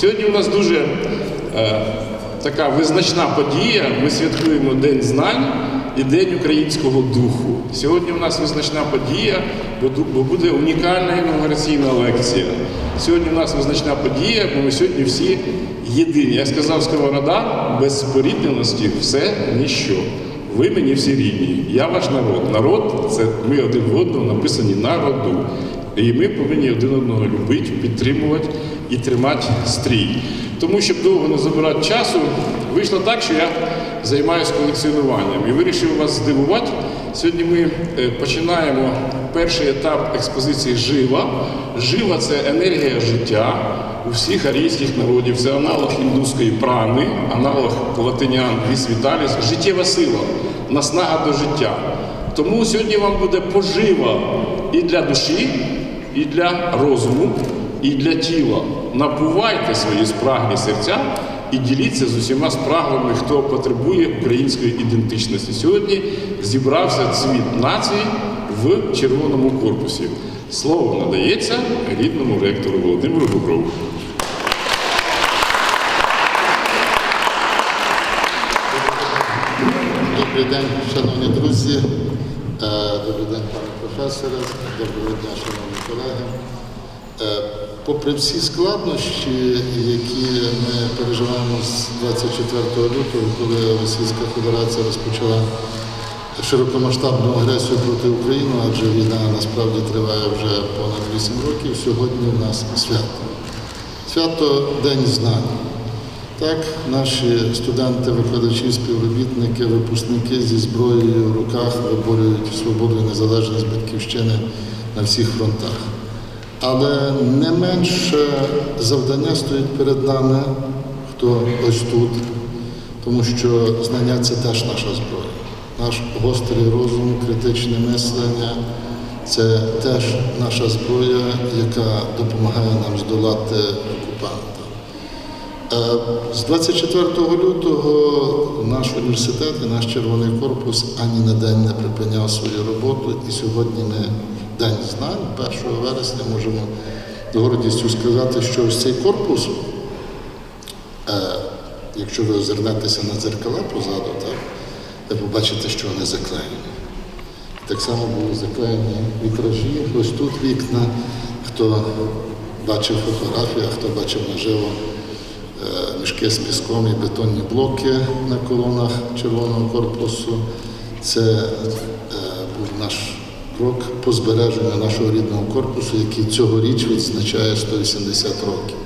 Сьогодні у нас дуже е, така визначна подія. Ми святкуємо День знань і День українського духу. Сьогодні у нас визначна подія, бо буде унікальна інаугураційна лекція. Сьогодні у нас визначна подія, бо ми сьогодні всі єдині. Як сказав Сковорода, без спорідненості все ніщо. Ви мені всі рідні. Я ваш народ. Народ це ми один в одного написані народу. І ми повинні один одного любити, підтримувати і тримати стрій. Тому, щоб довго не забирати часу, вийшло так, що я займаюся колекціонуванням і вирішив вас здивувати. Сьогодні ми е, починаємо перший етап експозиції Жива. Жива це енергія життя у всіх арійських народів. Це аналог індуської прани, аналог латинян віс віталіс, життєва сила, наснага до життя. Тому сьогодні вам буде пожива і для душі, і для розуму, і для тіла. Напувайте свої спраглі серця і діліться з усіма спраглими, хто потребує української ідентичності. Сьогодні зібрався цвіт нації в червоному корпусі. Слово надається рідному ректору Володимиру Боброву. Добрий день, шановні друзі. Е, Добрий день, пане професоре. Доброго дня, шановні колеги. Е, Попри всі складнощі, які ми переживаємо з 24 лютого, коли Російська Федерація розпочала широкомасштабну агресію проти України, адже війна насправді триває вже понад 8 років. Сьогодні у нас свято. Свято День знань. Так, наші студенти, викладачі, співробітники, випускники зі зброєю в руках виборюють свободу і незалежність батьківщини на всіх фронтах. Але не менше завдання стоїть перед нами, хто ось тут, тому що знання це теж наша зброя. Наш гострий розум, критичне мислення це теж наша зброя, яка допомагає нам здолати окупанта. Е, З 24 лютого наш університет і наш червоний корпус ані на день не припиняв свою роботу. І сьогодні ми День знань, 1 вересня, можемо з гордістю сказати, що ось цей корпус, е, якщо ви озирнетеся на дзеркала позаду, так, ви побачите, що вони заклеєні. Так само були заклеєні вітражі, ось тут вікна. Хто бачив фотографії, а хто бачив наживо е, мішки з піском і бетонні блоки на колонах червоного корпусу. Це е, був наш крок по збереженню нашого рідного корпусу, який цьогоріч відзначає 180 років.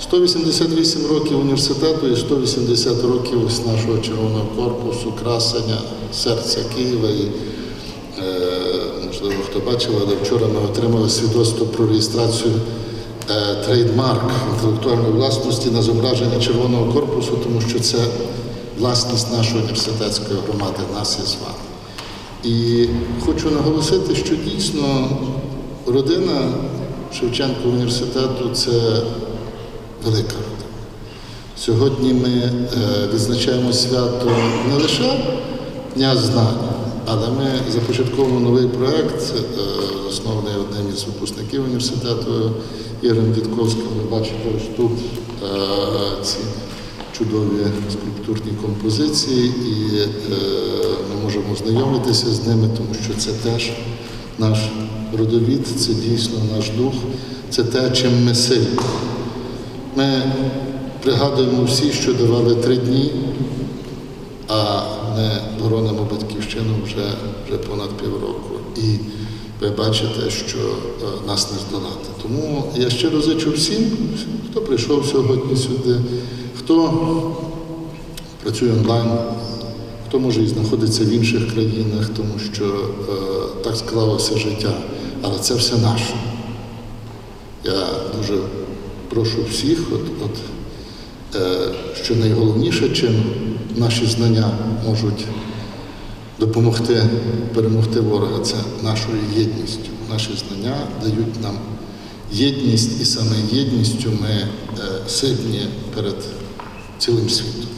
188 років університету і 180 років ось нашого червоного корпусу, красення, серця Києва. І, е, можливо, хто бачив, але вчора ми отримали свідоцтво про реєстрацію е, трейдмарк інтелектуальної власності на зображення червоного корпусу, тому що це власність нашої університетської громади, нас із вами. І хочу наголосити, що дійсно родина Шевченка університету це велика родина. Сьогодні ми е, відзначаємо свято не лише Дня знань, але ми започатковуємо новий проєкт, е, заснований одним із випускників університету Ігорем Дідковським. Ви бачите ось тут е, ці чудові скульптурні композиції, і е, ми можемо знайомитися з ними, тому що це теж наш родовід, це дійсно наш дух, це те, чим ми сильні. Ми пригадуємо всі, що давали три дні, а ми боронимо батьківщину вже, вже понад півроку. І ви бачите, що е, нас не здолати. Тому я щиро зичу всім, хто прийшов сьогодні сюди, хто працює онлайн, хто може і знаходиться в інших країнах, тому що е, так склалося життя. Але це все наше. Я дуже прошу всіх, от, от, е, що найголовніше, чим наші знання можуть допомогти перемогти ворога, це нашою єдністю. Наші знання дають нам єдність, і саме єдністю ми е, сильні перед цілим світом.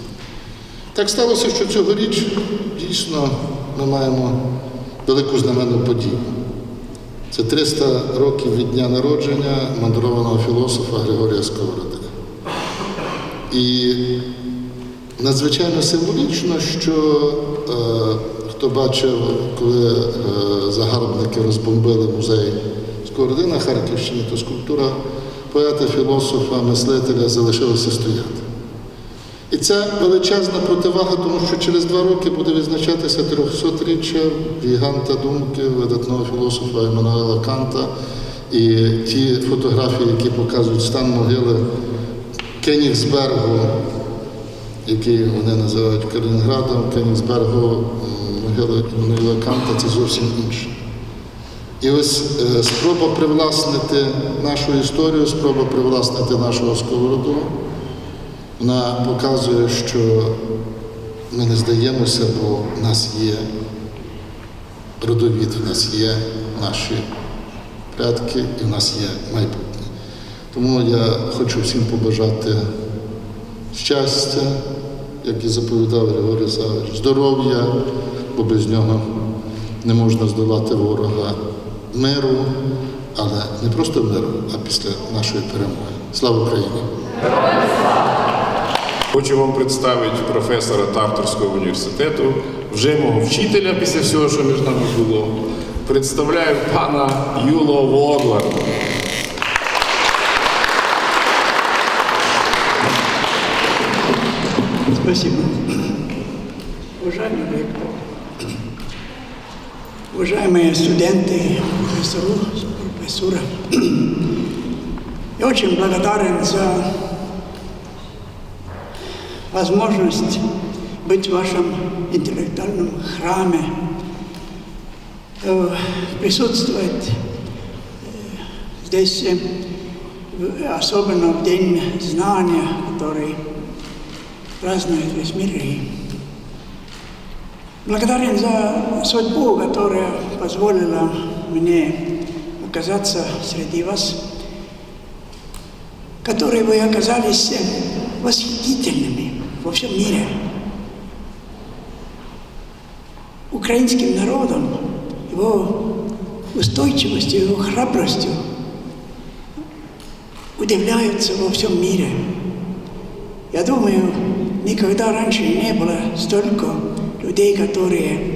Так сталося, що цьогоріч дійсно ми маємо велику знаменну подію. Це 300 років від дня народження мандрованого філософа Григорія Сковороди. І надзвичайно символічно, що е, хто бачив, коли е, загарбники розбомбили музей Сковорodi на Харківщині, то скульптура поета, філософа, мислителя залишилася стояти. І це величезна противага, тому що через два роки буде відзначатися 300-річчя гіганта думки видатного філософа Еммануела Канта. І ті фотографії, які показують стан могили Кенігсбергу, який вони називають Калінінградом, Кенігсбергу, могила Еммануела Канта це зовсім інше. І ось е, спроба привласнити нашу історію, спроба привласнити нашого сковороду, вона показує, що ми не здаємося, бо в нас є родовід, в нас є наші предки і в нас є майбутнє. Тому я хочу всім побажати щастя, як і заповідав Григорій Савич, здоров'я, бо без нього не можна здолати ворога миру, але не просто миру, а після нашої перемоги. Слава Україні! Хочу вам представити професора Тарторського університету, вже мого вчителя після всього, що між нами було. Представляю пана Юло Воглар. Спасибо. Уважаемый ректор, уважаемые студенты, профессору, профессора, я очень благодарен за возможность быть в вашем интеллектуальном храме, э, присутствовать э, здесь, э, особенно в День знания, который празднует весь мир. Благодарен за судьбу, которая позволила мне оказаться среди вас, которые вы оказались восхитительными во всем мире. Украинским народом, его устойчивостью, его храбростью удивляются во всем мире. Я думаю, никогда раньше не было столько людей, которые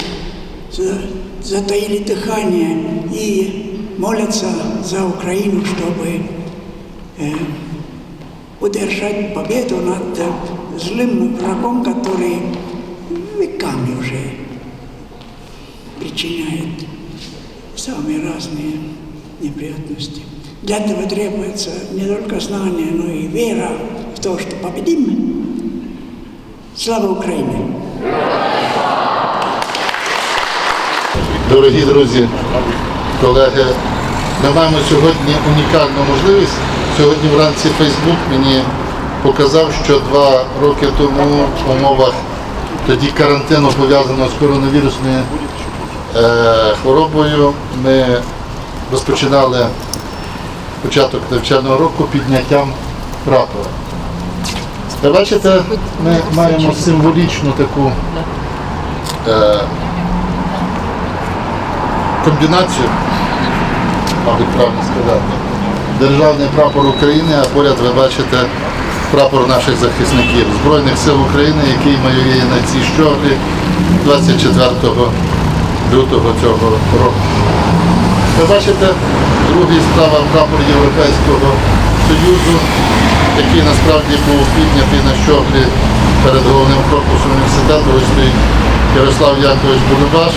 за- затаили дыхание и молятся за Украину, чтобы э, удержать победу над э, злым врагом, который веками уже причиняет самые разные неприятности. Для этого требуется не только знание, но и вера в то, что победим. Слава Украине! Дорогі друзі, колеги, ми маємо сьогодні унікальну можливість. Сьогодні вранці Фейсбук мені показав, що два роки тому в умовах тоді карантину пов'язаного з коронавірусною е, хворобою ми розпочинали початок навчального року підняттям прапора. Ви бачите, ми маємо символічну таку е, комбінацію, мабуть, правильно сказати. Державний прапор України, а поряд ви бачите прапор наших захисників Збройних сил України, який майоріє на цій щоглі 24 лютого цього року. Ви бачите, другий справа прапор Європейського Союзу, який насправді був піднятий на щоглі перед головним корпусом університету. Ось стоїть Ярослав Якович Бурбаш.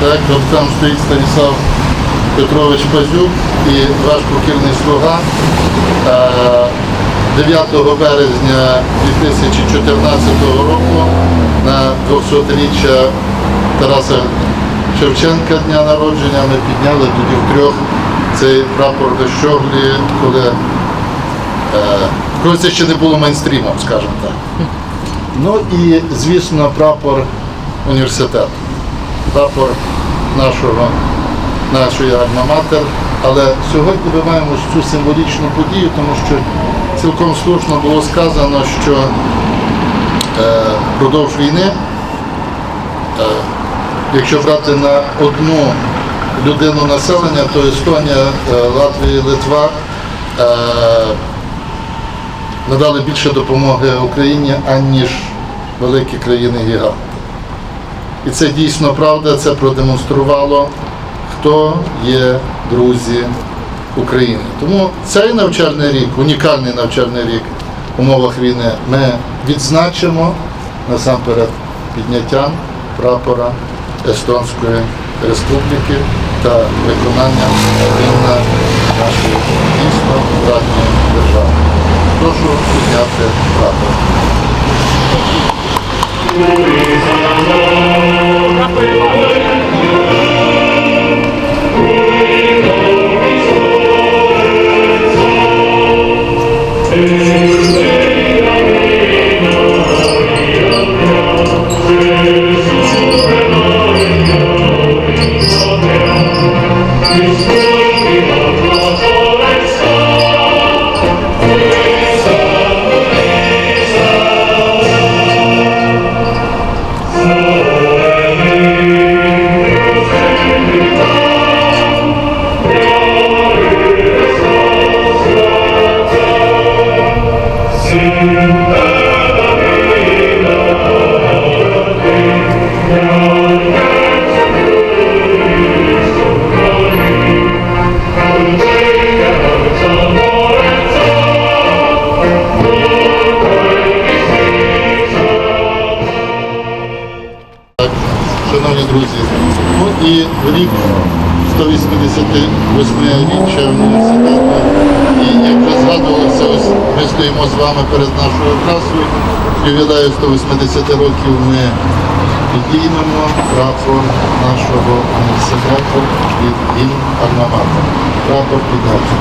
Так, от там стоїть Станіслав Петрович Пазюк і ваш покірний слуга. Е, 9 березня 2014 року на 200-річчя Тараса Шевченка дня народження ми підняли тоді втрьох цей прапор до щоглі, коли, е, коли це ще не було мейнстрімом, скажімо так. Ну і, звісно, прапор університету прапор нашого, нашої альма-матер. Але сьогодні ми маємо цю символічну подію, тому що цілком слушно було сказано, що е, впродовж війни, е, якщо брати на одну людину населення, то Естонія, е, Латвія, Литва е, надали більше допомоги Україні, аніж великі країни-гіганти. І це дійсно правда, це продемонструвало, хто є друзі України. Тому цей навчальний рік, унікальний навчальний рік в умовах війни, ми відзначимо насамперед підняттям прапора Естонської Республіки та виконанням гімна нашої дійсно братньої держави. Прошу підняти прапор. Так, друзі, ну і рік 188-річчя університету. І як вже згадувалося, ось ми стоїмо з вами перед нашою трасою. Ювілею 180 років ми підіймемо прапор нашого університету від гімн Арнамата. Прапор підняти.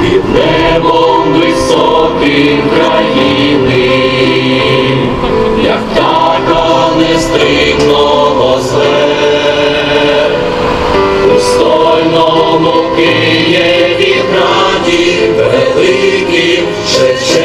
під небом високим країни, як птаха нестримного зле, у стольному Києві граді великий Шевченків